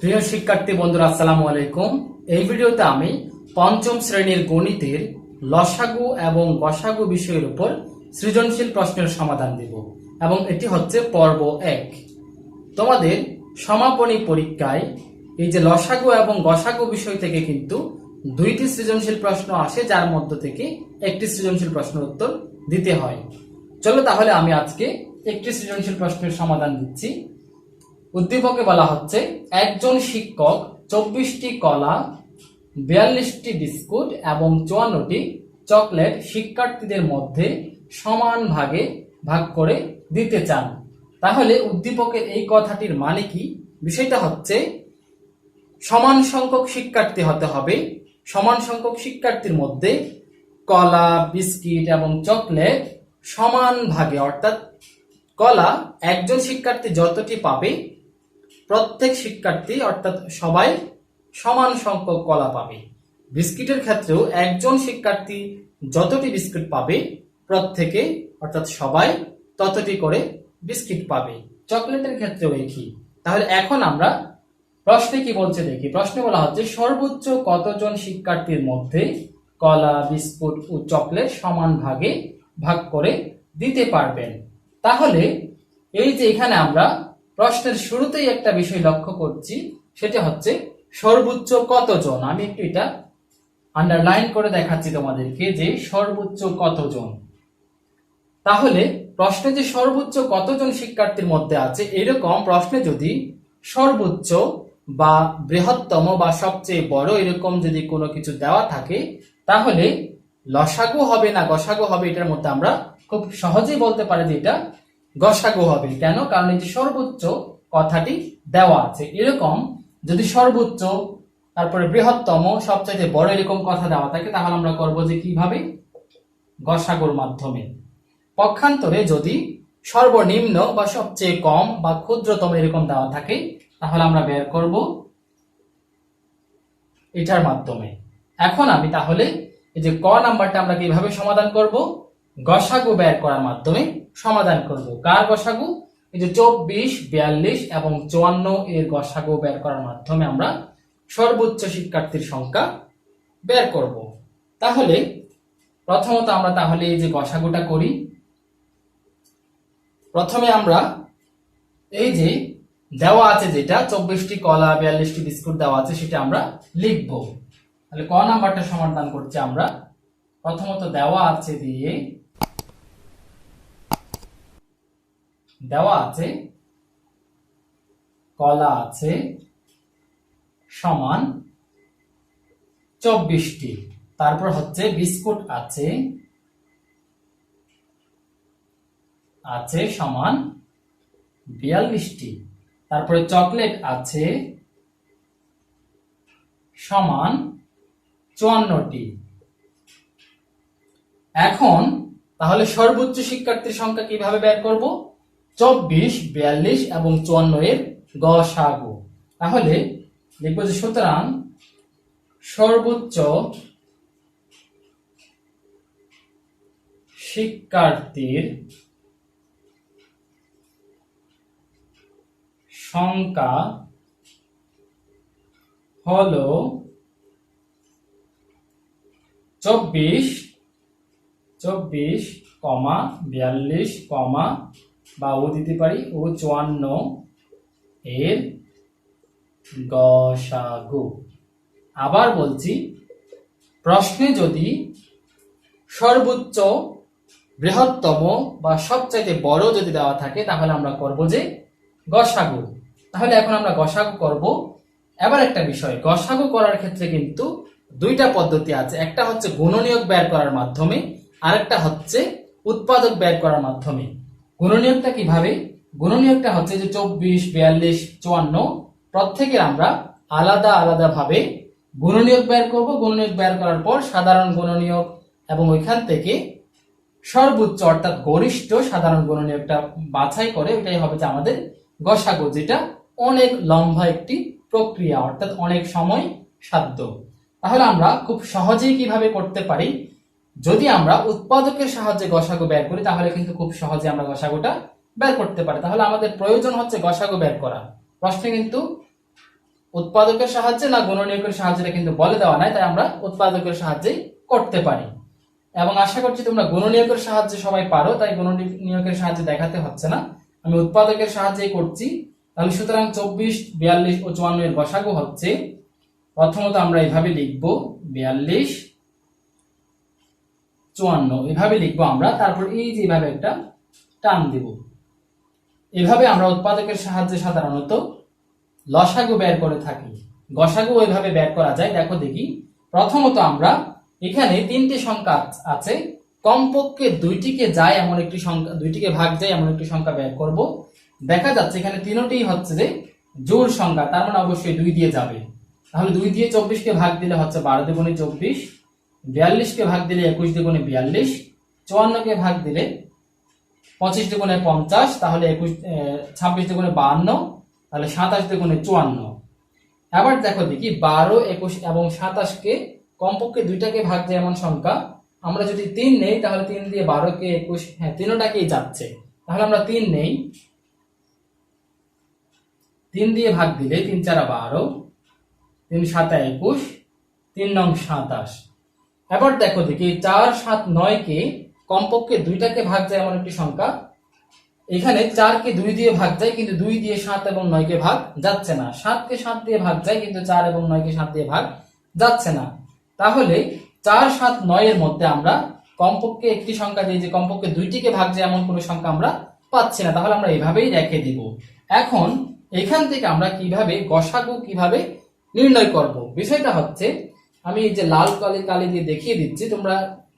প্রিয় শিক্ষার্থী বন্ধুরা, আসসালামু আলাইকুম। এই ভিডিওতে আমি পঞ্চম শ্রেণির গণিতের লসাগু এবং গসাগু বিষয়ের উপর সৃজনশীল প্রশ্নের সমাধান দেব এবং এটি হচ্ছে পর্ব এক। তোমাদের সমাপনী পরীক্ষায় এই যে লসাগু এবং গসাগু বিষয় থেকে কিন্তু দুইটি সৃজনশীল প্রশ্ন আসে, যার মধ্য থেকে একটি সৃজনশীল প্রশ্নের উত্তর দিতে হয়। চলো তাহলে আমি আজকে একটি সৃজনশীল প্রশ্নের সমাধান দিচ্ছি। উদ্দীপকে বলা হচ্ছে, একজন শিক্ষক চব্বিশটি কলা, বিয়াল্লিশটি বিস্কুট এবং চুয়ান্নটি চকলেট শিক্ষার্থীদের মধ্যে সমান ভাগে ভাগ করে দিতে চান। তাহলে উদ্দীপকের এই কথাটির মানে কি? বিষয়টা হচ্ছে, সমান সংখ্যক শিক্ষার্থী হতে হবে। সমান সংখ্যক শিক্ষার্থীর মধ্যে কলা, বিস্কিট এবং চকলেট সমান ভাগে, অর্থাৎ কলা একজন শিক্ষার্থী যতটি পাবে প্রত্যেক শিক্ষার্থী, অর্থাৎ সবাই সমান সংখ্যক কলা পাবে। বিস্কিটের ক্ষেত্রেও একজন শিক্ষার্থী যতটি বিস্কিট পাবে, প্রত্যেকে, অর্থাৎ সবাই ততটি করে বিস্কিট পাবে। চকলেটের ক্ষেত্রেও একই। তাহলে এখন আমরা প্রশ্নে কি বলছে দেখি। প্রশ্নে বলা হচ্ছে, সর্বোচ্চ কতজন শিক্ষার্থীর মধ্যে কলা, বিস্কুট ও চকলেট সমান ভাগে ভাগ করে দিতে পারবেন? তাহলে এই যে এখানে আমরা প্রশ্নের শুরুতেই একটা বিষয় লক্ষ্য করছি, সেটা হচ্ছে সর্বোচ্চ কতজন? আমি একটু এটা আন্ডারলাইন করে দেখাচ্ছি তোমাদেরকে যে সর্বোচ্চ কতজন। তাহলে প্রশ্নে যে সর্বোচ্চ কতজন শিক্ষার্থীর মধ্যে আছে, এরকম প্রশ্নে যদি সর্বোচ্চ বা বৃহত্তম বা সবচেয়ে বড় এরকম যদি কোনো কিছু দেওয়া থাকে, তাহলে লসাগু হবে না গসাগু হবে এটার মধ্যে আমরা খুব সহজেই বলতে পারি যে এটা গসাগু হবে। কেন? কারণ এই যে সর্বোচ্চ কথাটি দেওয়া আছে। এরকম যদি সর্বোচ্চ, তারপরে বৃহত্তম, সবচাইতে বড় এরকম কথা দেওয়া থাকে, তাহলে আমরা করব যে কীভাবে? গসাগুর মাধ্যমে। পক্ষান্তরে যদি সর্বনিম্ন বা সবচেয়ে কম বা ক্ষুদ্রতম এরকম দেওয়া থাকে, তাহলে আমরা বের করব এটার মাধ্যমে। এখন আমি তাহলে এই যে ক নাম্বারটা আমরা কীভাবে সমাধান করব? গসাগু বের করার মাধ্যমে সমাধান করব। কার গসাগু? এই যে চব্বিশ, বিয়াল্লিশ এবং চুয়ান্ন এর গসাগু বের করার মাধ্যমে আমরা সর্বোচ্চ শিক্ষার্থীর সংখ্যা বের করব। তাহলে প্রথমত আমরা তাহলে এই যে গসাগুটা করি। প্রথমে আমরা এই যে দেওয়া আছে যেটা, চব্বিশটি কলা, বিয়াল্লিশটি বিস্কুট দেওয়া আছে, সেটা আমরা লিখব। তাহলে ক নাম্বারটা সমাধান করছি আমরা। প্রথমত দেওয়া আছে দিয়ে দেওয়া আছে, কলা আছে সমান চব্বিশটি। তারপর হচ্ছে বিস্কুট আছে আছে সমান বিয়াল্লিশটি। তারপরে চকলেট আছে সমান চুয়ান্নটি। এখন তাহলে সর্বোচ্চ শিক্ষার্থীর সংখ্যা কীভাবে বের করব? চব্বিশ, বিয়াল্লিশ এবং চুয়ান্ন এর গসাগু তাহলে লিখব যে সুতরাং সর্বোচ্চ শিক্ষার্থীর সংখ্যা হলো চব্বিশ চব্বিশ, কমা, বিয়াল্লিশ, কমা বা ও দিতে পারি, ও চুয়ান্ন এর গসাগু। আবার বলছি, প্রশ্নে যদি সর্বোচ্চ বৃহত্তম বা সবচাইতে বড় যদি দেওয়া থাকে, তাহলে আমরা করব যে গসাগু। তাহলে এখন আমরা গসাগু করব। এবার একটা বিষয়, গসাগু করার ক্ষেত্রে কিন্তু দুইটা পদ্ধতি আছে। একটা হচ্ছে গুণনীয়ক বের করার মাধ্যমে, আরেকটা হচ্ছে উৎপাদক বের করার মাধ্যমে। গুণনীয়কটা কীভাবে? গুণনীয়কটা হচ্ছে যে চব্বিশ, বিয়াল্লিশ, চুয়ান্ন প্রত্যেকের আমরা আলাদা আলাদা ভাবে গুণনীয়ক বের করব। গুণনীয়ক ব্যয় করার পর সাধারণ গুণনীয়ক এবং ওইখান থেকে সর্বোচ্চ অর্থাৎ গরিষ্ঠ সাধারণ গুণনীয়কটা বাছাই করে ওইটাই হবে যে আমাদের গসাগো, যেটা অনেক লম্বা একটি প্রক্রিয়া, অর্থাৎ অনেক সময় সাধ্য। তাহলে আমরা খুব সহজেই কীভাবে করতে পারি? যদি আমরা উৎপাদকের সাহায্যে গসাগু বের করি, তাহলে কিন্তু খুব সহজে আমরা গসাগুটা বের করতে পারি। তাহলে আমাদের প্রয়োজন হচ্ছে গসাগু বের করা। প্রশ্নে কিন্তু উৎপাদকের সাহায্যে না গুণনীয়কের সাহায্যে কিন্তু বলে দেওয়া নাই, তাই আমরা উৎপাদকের সাহায্যেই করতে পারি। এবং আশা করছি তোমরা গুণনীয়কের সাহায্যে সবাই পারো, তাই গুণনীয়কের সাহায্যে দেখাতে হচ্ছে না। আমি উৎপাদকের সাহায্যেই করছি। তাহলে সুতরাং চব্বিশ, বিয়াল্লিশ ও চুয়ান্ন এর বসাগু হচ্ছে। প্রথমত আমরা এভাবে লিখব, বিয়াল্লিশ চুয়ান্ন। এভাবে লিখব আমরা, তারপর এই যে এভাবে একটা টান দিব। এভাবে আমরা উৎপাদকের সাহায্যে সাধারণত লসাগু বের করে থাকি। গসাগু ওইভাবে বের করা যায়, দেখো দেখি। প্রথমত আমরা এখানে তিনটি সংখ্যা আছে। কমপক্ষে দুইটিকে যায় এমন একটি সংখ্যা, দুইটিকে ভাগ যায় এমন একটি সংখ্যা বের করব। দেখা যাচ্ছে এখানে তিনটি হচ্ছে যে জোর সংখ্যা, তার মানে অবশ্যই দুই দিয়ে যাবে। তাহলে দুই দিয়ে চব্বিশকে ভাগ দিলে হচ্ছে বারো দুগুণে চব্বিশ। বিয়াল্লিশকে ভাগ দিলে একুশ দুগুণে বিয়াল্লিশ চুয়ান্নকে ভাগ দিলে পঁচিশ দুগুণে পঞ্চাশ, তাহলে একুশ ছাব্বিশ দুগুণে বাহান্ন, তাহলে সাতাশ দুগুণে চুয়ান্ন। এবার দেখো দেখি বারো, একুশ এবং সাতাশকে কমপক্ষে দুইটাকে ভাগ যায় এমন সংখ্যা। আমরা যদি তিন নেই, তাহলে তিন দিয়ে বারোকে একুশ হ্যাঁ তিনোটাকেই যাচ্ছে? তাহলে আমরা তিন নেই। তিন দিয়ে ভাগ দিলে তিন চারা বারো, তিন সাতা একুশ, তিন নং সাতাশ। এবার দেখো দেখি, চার সাত নয় কে কমপক্ষে দুইটাকে ভাগ যায় এমন একটি সংখ্যা। এখানে চারকে দুই দিয়ে ভাগ যায়, কিন্তু দুই দিয়ে সাত এবং নয়কে ভাগ যাচ্ছে না। সাতকে সাত দিয়ে ভাগ যায়, কিন্তু চার এবং নয়কে সাত দিয়ে ভাগ যাচ্ছে না। তাহলে চার সাত নয়ের মধ্যে আমরা কমপক্ষে একটি সংখ্যা দিয়ে যে কমপক্ষে দুইটিকে ভাগ যায় এমন কোনো সংখ্যা আমরা পাচ্ছি না। তাহলে আমরা এভাবেই রেখে দিব। এখন এখান থেকে আমরা কীভাবে গসাগু কীভাবে নির্ণয় করব? বিষয়টা হচ্ছে আমি এই যে লাল কালি কালি দিয়ে দেখিয়ে দিচ্ছি, তোমরা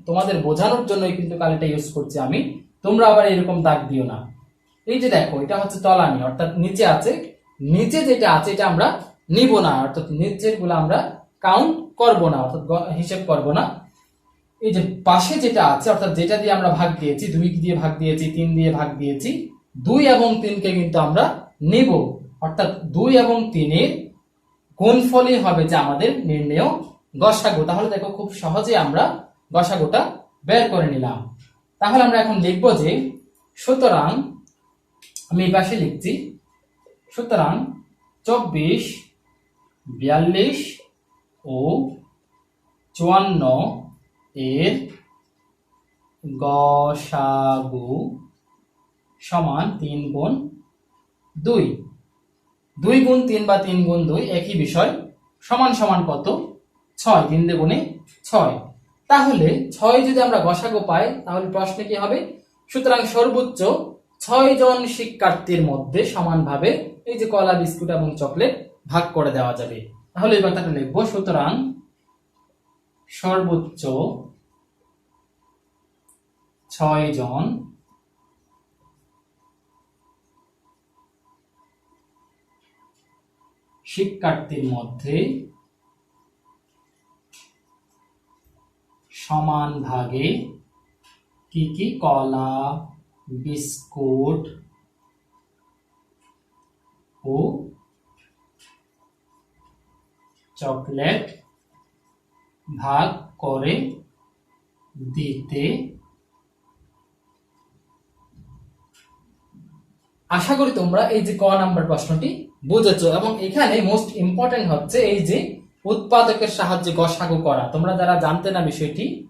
তোমাদের বোঝানোর জন্যই কিন্তু কালিটা ইউজ করছি আমি। তোমরা আবার এরকম দাগ দিও না। এই যে দেখো, এটা হচ্ছে তলানি, অর্থাৎ নিচে আছে। নিচে যেটা আছে, এটা আমরা নিব না, অর্থাৎ নিচেরগুলো আমরা কাউন্ট করব না, অর্থাৎ হিসেব করব না। এই যে পাশে যেটা আছে, অর্থাৎ যেটা দিয়ে আমরা ভাগ দিয়েছি, দুই দিয়ে ভাগ দিয়েছি, তিন দিয়ে ভাগ দিয়েছি, দুই এবং তিনকে কিন্তু আমরা নেব। অর্থাৎ দুই এবং তিনের গুণফলই হবে যে আমাদের নির্ণেয় গসাগু। তাহলে দেখো খুব সহজে আমরা গসাগুটা বের করে নিলাম। তাহলে আমরা এখন লিখব যে, সুতরাং আমি পাশে লিখছি, সুতরাং চব্বিশ, বিয়াল্লিশ ও চুয়ান্ন এর গসাগু সমান তিন গুণ দুই। দুই গুণ তিন বা তিন গুণ দুই একই বিষয়, সমান সমান কত? ছয়, তিন গুণে ছয়। তাহলে ছয় যদি আমরা গসাগু পাই, তাহলে প্রশ্নে কি হবে? সুতরাং সর্বোচ্চ ছয় জন শিক্ষার্থীর মধ্যে সমানভাবে এই যে কলা, বিস্কুট এবং চকলেট ভাগ করে দেওয়া যাবে। তাহলে এই কথাটা লিখব। সুতরাং সর্বোচ্চ ছয় জন শিক্ষার্থীর মধ্যে সমান ভাগে কি কি? কলা, বিস্কুট ও চকলেট ভাগ করে দিতে। আশা করি তোমরা এই যে ক নাম্বার প্রশ্নটি বুঝেছ এবং এখানে মোস্ট ইম্পর্টেন্ট হচ্ছে এই যে উৎপাদকের সাহায্যে গসাগু করা। তোমরা যারা জানতে না বিষয়টি,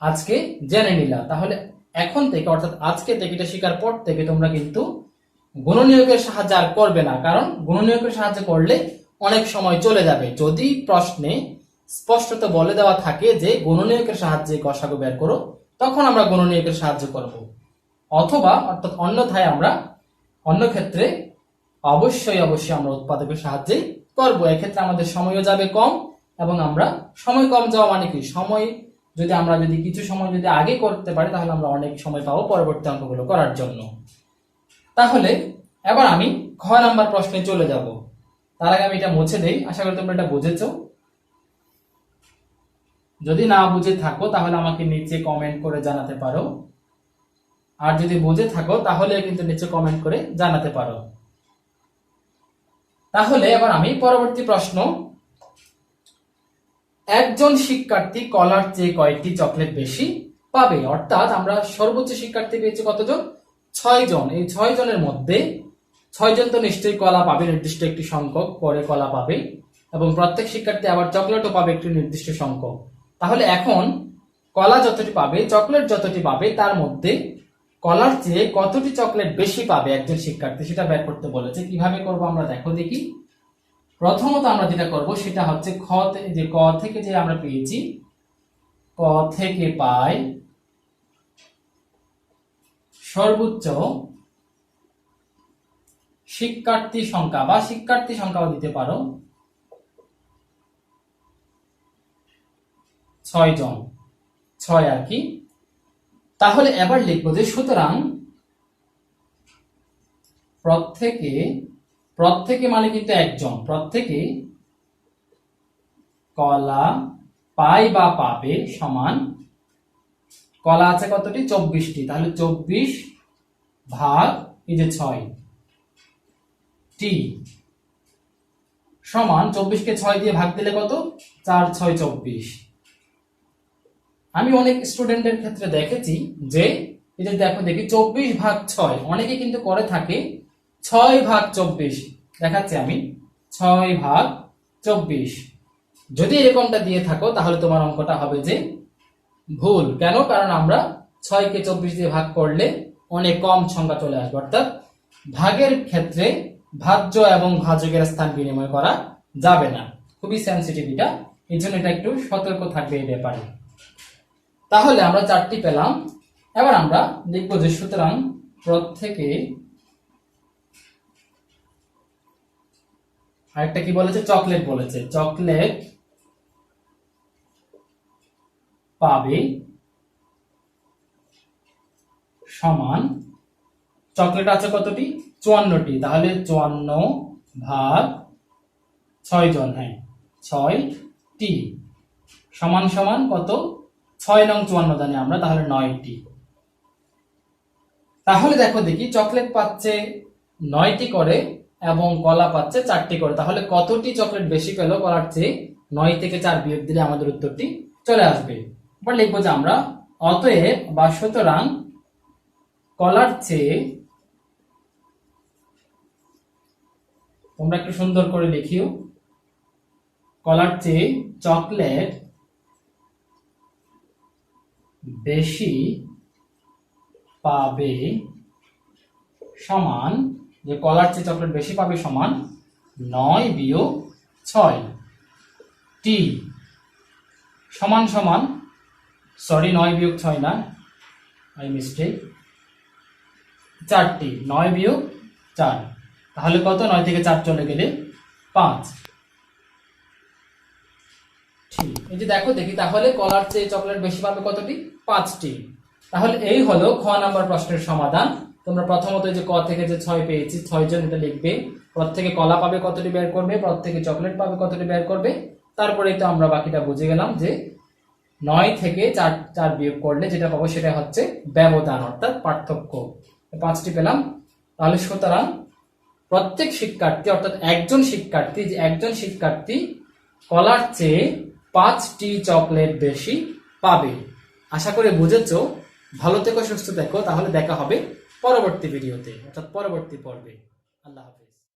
আজকে জেনে নিলা। তাহলে এখন থেকে, অর্থাৎ আজকে থেকে এটা শেখার পর থেকে তোমরা কিন্তু গুণনীয়কের সাহায্যে আর করবে না। কারণ গুণনীয়কের সাহায্যে করলে অনেক সময় চলে যাবে। যদি প্রশ্নে স্পষ্টত বলে দেওয়া থাকে যে গুণনীয়কের সাহায্যে গসাগু বের করো, তখন আমরা গুণনীয়কের সাহায্য করব। অথবা, অর্থাৎ অন্যথায় আমরা অন্য ক্ষেত্রে অবশ্যই অবশ্যই আমরা উৎপাদকের সাহায্যেই করব, এক্ষেত্রে আমাদের সময়ও যাবে কম এবং আমরা সময় কম যাওয়া মানে কি? সময় যদি আমরা যদি কিছু সময় যদি আগে করতে পারি, তাহলে আমরা অনেক সময় পাবো পরবর্তী অঙ্কগুলো করার জন্য। তাহলে এবার আমি খ নাম্বার প্রশ্নে চলে যাব। তার আগে আমি এটা মুছে দেই। আশা করি তোমরা এটা বুঝেছ। যদি না বুঝে থাকো, তাহলে আমাকে নিচে কমেন্ট করে জানাতে পারো। আর যদি বুঝে থাকো, তাহলে কিন্তু নিচে কমেন্ট করে জানাতে পারো। তাহলে এবার আমি পরবর্তী প্রশ্ন। একজন শিক্ষার্থী কলার চেয়ে কয়েকটি চকলেট বেশি পাবে। অর্থাৎ আমরা সর্বোচ্চ শিক্ষার্থী পেয়েছি কতজন? ছয় জন। এই ছয় জনের মধ্যে ছয়জন তো নিশ্চয়ই কলা পাবে, নির্দিষ্ট একটি সংখ্যক পরে কলা পাবে। এবং প্রত্যেক শিক্ষার্থী আবার চকলেটও পাবে একটি নির্দিষ্ট সংখ্যক। তাহলে এখন কলা যতটি পাবে, চকলেট যতটি পাবে, তার মধ্যে কলার চেয়ে কতটি চকলেট বেশি পাবে একজন শিক্ষার্থী? সেটা বের করতে বলেছে। কীভাবে করব আমরা? দেখো দেখি। প্রথমত আমরা যেটা করব, সেটা হচ্ছে খ যে ক থেকে যে আমরা পেয়েছি ক থেকে পাই সর্বোচ্চ শিক্ষার্থী সংখ্যা, বা শিক্ষার্থী সংখ্যাও দিতে পারো, ছয় জন, ছয় আর কি। তাহলে এবার লিখব যে সুতরাং প্রত্যেকে প্রত্যেকে মানে কিন্তু একজন। প্রত্যেকে কলা পাই বা পাবে সমান, কলা আছে কতটি? চব্বিশটি। তাহলে চব্বিশ ভাগ এই যে ছয়, টি সমান চব্বিশকে ছয় দিয়ে ভাগ দিলে কত? চার, ছয়, চব্বিশ। আমি অনেক স্টুডেন্টের ক্ষেত্রে দেখেছি যে যে দেখো দেখি, চব্বিশ ভাগ ছয়, অনেকে কিন্তু করে থাকে ছয় ভাগ চব্বিশ। দেখাচ্ছি আমি, ছয় ভাগ চব্বিশ। যদি এরকমটা দিয়ে থাকো, তাহলে তোমার অঙ্কটা হবে যে ভুল। কেন? কারণ আমরা ছয়কে চব্বিশ দিয়ে ভাগ করলে অনেক কম সংখ্যা চলে আসবে। অর্থাৎ ভাগের ক্ষেত্রে ভাজ্য এবং ভাজকের স্থান বিনিময় করা যাবে না। খুবই সেন্সিটিভ এটা। এই জন্য এটা একটু সতর্ক থাকবে এই ব্যাপারে। তাহলে আমরা চারটি পেলাম। এবার আমরা লিখব যে সুতরাং প্রত্যেকে আরেকটা কি বলেছে? চকলেট বলেছে। চকলেট পাবে সমান চকলেট আছে কতটি? চুয়ান্নটি। তাহলে চুয়ান্ন ভাগ ছয় জন হ্যাঁ ছয় টি সমান সমান কত? ছয় নং চুয়ান্ন জানি আমরা তাহলে নয়টি। তাহলে দেখো দেখি, চকলেট পাচ্ছে নয়টি করে এবং কলা পাচ্ছে চারটি করে। তাহলে কতটি চকলেট বেশি পেল কলার চেয়ে নয় থেকে চার বিয়োগ দিলে আমাদের উত্তরটি চলে আসবে। এবার লিখব যে আমরা, অতএব বা সুতরাং কলার চেয়ে তোমরা একটু সুন্দর করে লিখিও। কলার চেয়ে চকলেট বেশি পাবে সমান, যে কলার চেয়ে চকলেট বেশি পাবে সমান নয় বিয়োগ ছয়। টি সমান সমান সরি নয় বিয়োগ ছয় না আই মিস্টেক চারটি, নয় বিয়োগ চার। তাহলে কত? নয় থেকে চার চলে গেলে পাঁচ। এই যে দেখো, দেখি তাহলে কলার চেয়ে চকলেট বেশি পাবে কতটি? পাঁচটি। তাহলে এই হলো খ নাম্বার প্রশ্নের সমাধান। তোমরা প্রথমত যে ক থেকে যে ছয় পেয়েছি, ছয় জন এটা লিখবে। প্রত্যেকে কলা পাবে কতটি বের করবে প্রত্যেকে চকলেট পাবে কতটি বের করবে। তারপরে তো আমরা বাকিটা বুঝে গেলাম যে নয় থেকে চার চার বিয়োগ করলে যেটা পাবো সেটা হচ্ছে ব্যবধান, অর্থাৎ পার্থক্য। পাঁচটি পেলাম। তাহলে সুতরাং প্রত্যেক শিক্ষার্থী, অর্থাৎ একজন শিক্ষার্থী, যে একজন শিক্ষার্থী কলার চেয়ে পাঁচটি চকলেট বেশি পাবে। আশা করে বুঝেছ। ভালো থেকো, সুস্থ থেকো। তাহলে দেখা হবে পরবর্তী ভিডিওতে, অর্থাৎ পরবর্তী পর্বে। আল্লাহ হাফিজ।